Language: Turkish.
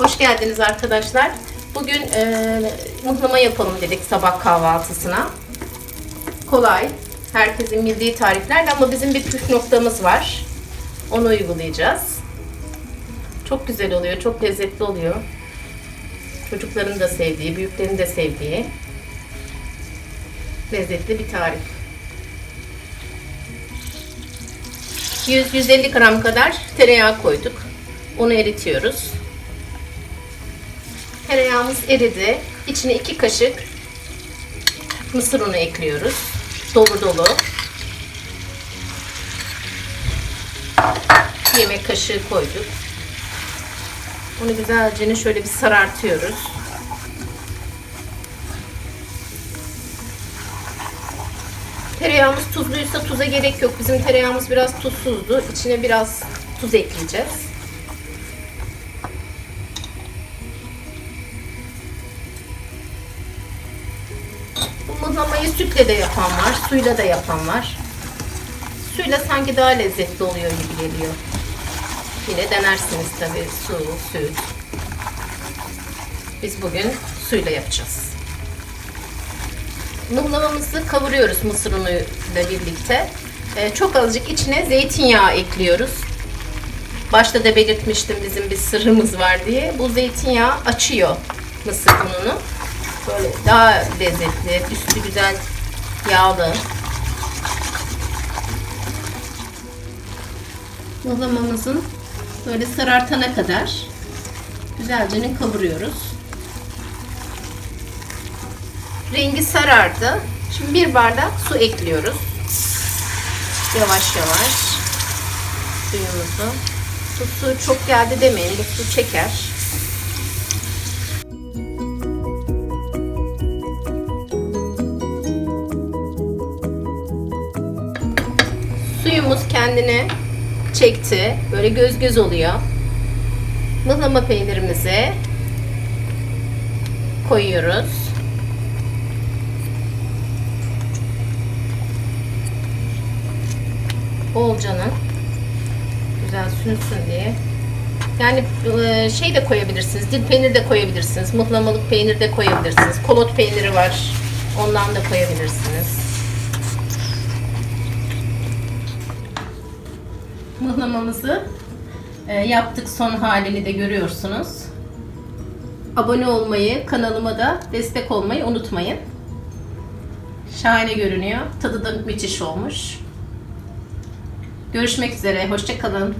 Hoş geldiniz arkadaşlar. Bugün e, mıhlama yapalım dedik sabah kahvaltısına. Kolay, herkesin bildiği tariflerle ama bizim bir püf noktamız var. Onu uygulayacağız. Çok güzel oluyor, çok lezzetli oluyor. Çocukların da sevdiği, büyüklerin de sevdiği lezzetli bir tarif. 100-150 gram kadar tereyağı koyduk. Onu eritiyoruz. Tereyağımız eridi. İçine 2 kaşık mısır unu ekliyoruz. Dolu dolu. Yemek kaşığı koyduk. Onu güzelce şöyle bir sarartıyoruz. Tereyağımız tuzluysa tuza gerek yok. Bizim tereyağımız biraz tuzsuzdu. İçine biraz tuz ekleyeceğiz. Mıhlamayı sütle de yapan var, suyla da yapan var. Suyla sanki daha lezzetli oluyor gibi geliyor. Yine denersiniz tabii su, süt. Biz bugün suyla yapacağız. Mıhlamamızı kavuruyoruz mısır unu ile birlikte. Ee, çok azıcık içine zeytinyağı ekliyoruz. Başta da belirtmiştim bizim bir sırrımız var diye. Bu zeytinyağı açıyor mısır ununu. Böyle daha lezzetli, üstü güzel yağlı. Mıhlamamızın böyle sarartana kadar güzelce kavuruyoruz. Rengi sarardı. Şimdi bir bardak su ekliyoruz. Yavaş yavaş suyumuzu. Bu su çok geldi demeyin. Bu su çeker. Suyumuz kendine çekti. Böyle göz göz oluyor. Mıhlama peynirimizi koyuyoruz. bolcanın güzel sünsün diye. Yani e, şey de koyabilirsiniz. Dil peynir de koyabilirsiniz. Mıhlamalık peynir de koyabilirsiniz. Kolot peyniri var. Ondan da koyabilirsiniz. Mıhlamamızı e, yaptık. Son halini de görüyorsunuz. Abone olmayı, kanalıma da destek olmayı unutmayın. Şahane görünüyor. Tadı da müthiş olmuş. Görüşmek üzere. Hoşçakalın.